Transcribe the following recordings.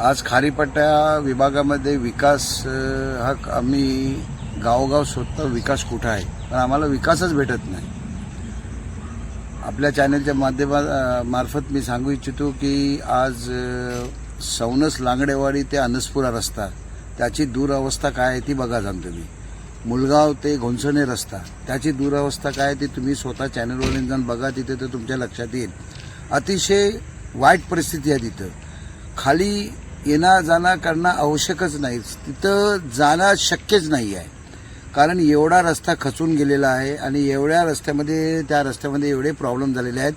आज खारीपट्ट्या विभागामध्ये विकास हा आम्ही गावोगाव स्वतः विकास कुठं आहे. पण आम्हाला विकासच भेटत नाही. आपल्या चॅनलच्या माध्यमा मार्फत मी सांगू इच्छितो की आज सवनस सौनस लांगडेवाडी ते अनसपुरा रस्ता त्याची दुरावस्था काय आहे ती बघा जाण तुम्ही. मुलगाव ते घोंसणे रस्ता त्याची दुरावस्था काय आहे ती तुम्ही स्वतः चॅनलवरून जाऊन बघा तिथे तर तुमच्या लक्षात येईल. अतिशय वाईट परिस्थिती आहे तिथं. खाली येणं जाणं करणं आवश्यकच नाही. तिथं जाणं शक्यच नाही आहे कारण एवढा रस्ता खचून गेलेला आहे आणि एवढ्या रस्त्यामध्ये त्या रस्त्यामध्ये एवढे प्रॉब्लेम झालेले आहेत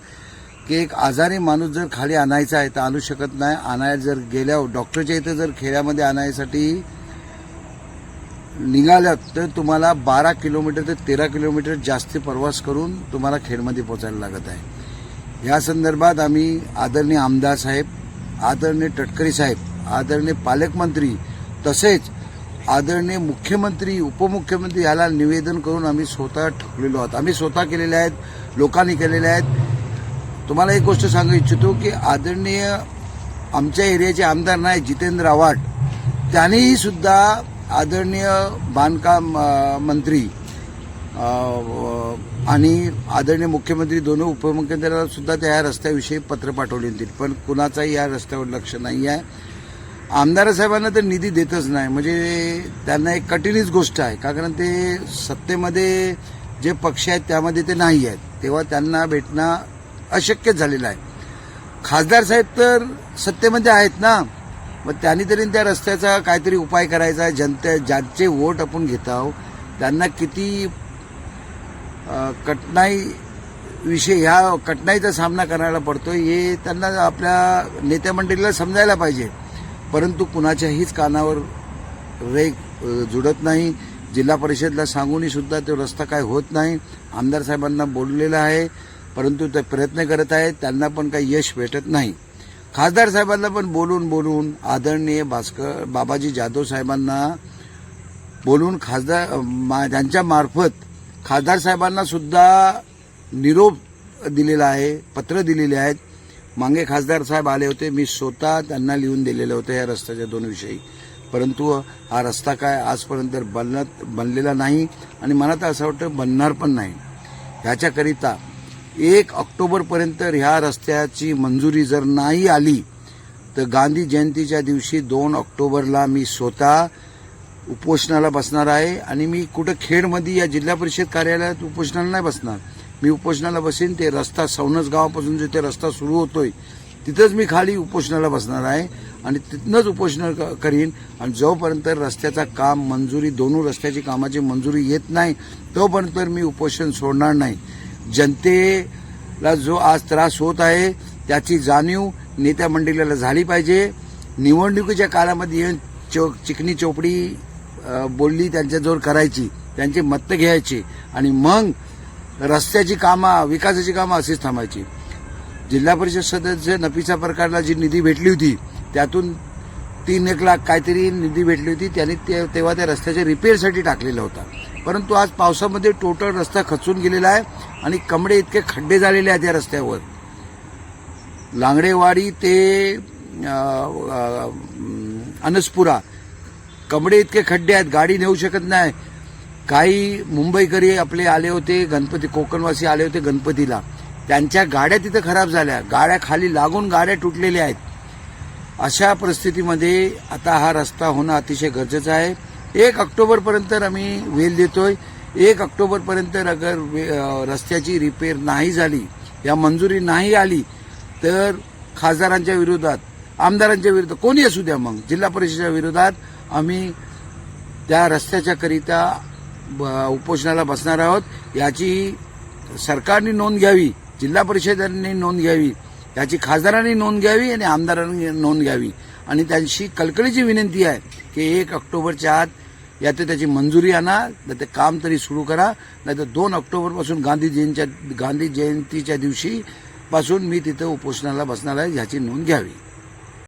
की एक आजारी माणूस जर खाली आणायचा आहे तर आणू शकत नाही. आणायला जर गेल्या डॉक्टरच्या इथं जर खेड्यामध्ये आणायसाठी निघाल्यात तर तुम्हाला बारा किलोमीटर ते तेरा किलोमीटर जास्त प्रवास करून तुम्हाला खेडमध्ये पोचायला लागत आहे. या संदर्भात आम्ही आदरणीय आमदार साहेब आदरणीय टटकरी साहेब आदरणीय पालकमंत्री तसेच आदरणीय मुख्यमंत्री उपमुख्यमंत्री याला निवेदन करून आम्ही स्वतः ठकलेलो आहोत. आम्ही स्वतः केलेले आहेत लोकांनी केलेले आहेत. तुम्हाला एक गोष्ट सांगू इच्छितो की आदरणीय आमच्या एरियाचे आमदार नाही जितेंद्र आव्हाड त्यांनीही सुद्धा आदरणीय बांधकाम मंत्री आणि आदरणीय मुख्यमंत्री दोन उपमुख्यमंत्र्यांना सुद्धा त्या रस्त्याविषयी पत्र पाठवली होती. पण कुणाचाही या रस्त्यावर लक्ष नाही आहे. आमदार साहेबांना तर निधी देतच नाही. म्हणजे त्यांना एक कठीणच गोष्ट आहे. का कारण ते सत्तेमध्ये जे पक्ष आहेत त्यामध्ये ते नाही आहेत. तेव्हा त्यांना भेटणं अशक्यच झालेलं आहे. खासदार साहेब तर सत्तेमध्ये आहेत ना. मग त्यांनी तरी त्या रस्त्याचा काहीतरी उपाय करायचा जनते ज्यांचे वोट आपण घेत आहोत त्यांना किती अ, विषय ह्या कठीणाईचा सामना करायला पडतो हे त्यांना आपल्या नेत्या मंडळीला समजायला पाहिजे. परंतु कुणाच्याहीच कानावर रेग जुडत नाही. जिल्हा परिषदला सांगूनही सुद्धा तो रस्ता काय होत नाही. आमदार साहेबांना बोललेलं आहे परंतु ते प्रयत्न करत आहेत. त्यांना पण काही यश भेटत नाही. खासदार साहेबांना पण बोलून बोलून आदरणीय भास्कर बाबाजी जाधव साहेबांना बोलून खासदार मा- त्यांच्या मार्फत खासदार साहेबांना सुद्धा निरोप दिलेला आहे पत्र दिलेले आहेत. मागे खासदार साहेब आले होते. मी स्वतः त्यांना लिहून दिलेलं होतं या रस्त्याच्या दोन विषयी. परंतु हा रस्ता काय आजपर्यंत बनत बनलेला नाही आणि मला तर असं वाटतं बनणार पण नाही. ह्याच्याकरिता एक ऑक्टोबरपर्यंत ह्या रस्त्याची मंजुरी जर नाही आली तर गांधी जयंतीच्या दिवशी दोन ऑक्टोबरला मी स्वतः उपोषणाला बसणार आहे आणि मी कुठं खेडमध्ये या जिल्हा परिषद कार्यालयात उपोषणाला नाही बसणार. मी उपोषणाला बसेन ते रस्ता सवनस गावापासून जे ते रस्ता सुरू होतोय तिथंच मी खाली उपोषणाला बसणार आहे आणि तिथनंच उपोषण क- करीन. आणि जोपर्यंत रस्त्याचा काम मंजुरी दोन्ही रस्त्याची कामाची मंजुरी येत नाही तोपर्यंत मी उपोषण सोडणार नाही. जनतेला जो आज त्रास होत आहे त्याची जाणीव नेत्या मंडळीला झाली पाहिजे. निवडणुकीच्या काळामध्ये येऊन चो चिकनी चोपडी बोलली त्यांच्याजवळ करायची त्यांचे मतं घ्यायची. आणि मग रस्त्याची कामं विकासाची कामं अशीच थांबायची. जिल्हा परिषद सदस्य नफिसा प्रकारला जी निधी भेटली होती त्यातून तीन एक लाख काहीतरी निधी भेटली होती त्यांनी ते तेव्हा त्या रस्त्याच्या रिपेअरसाठी टाकलेला होता. परंतु आज पावसामध्ये टोटल रस्ता खचून गेलेला आहे आणि कमडे इतके खड्डे झालेले आहेत या रस्त्यावर. लांगडेवाडी ते अनसपुरा कमडे इतके खड्डे आहेत गाडी नेऊ शकत नाही. काही मुंबईकरी आपले आले होते गणपती कोकणवासी आले होते गणपतीला. त्यांच्या गाड्या तिथं खराब झाल्या. गाड्या खाली लागून गाड्या तुटलेल्या आहेत. अशा परिस्थितीमध्ये आता हा रस्ता होणं अतिशय गरजेचं आहे. एक ऑक्टोबरपर्यंत आम्ही वेल देतोय. एक ऑक्टोबरपर्यंत अगर वे- रस्त्याची रिपेअर नाही झाली या मंजुरी नाही आली तर खासदारांच्या विरोधात आमदारांच्या विरोधात कोणी असू द्या मग जिल्हा परिषदेच्या विरोधात आम्ही त्या रस्त्याच्या करिता उपोषणाला बसणार आहोत याची सरकारने नोंद घ्यावी जिल्हा परिषदांनी नोंद घ्यावी याची खासदारांनी नोंद घ्यावी आणि आमदारांनी नोंद घ्यावी. आणि त्यांची कळकळीची विनंती आहे की एक ऑक्टोबरच्या आत या त्याची मंजुरी आणा नाही ते काम तरी सुरू करा नाही तर दोन ऑक्टोबरपासून गांधी जयंतीच्या गांधी जयंतीच्या दिवशी पासून मी तिथं उपोषणाला बसणार आहे ह्याची नोंद घ्यावी.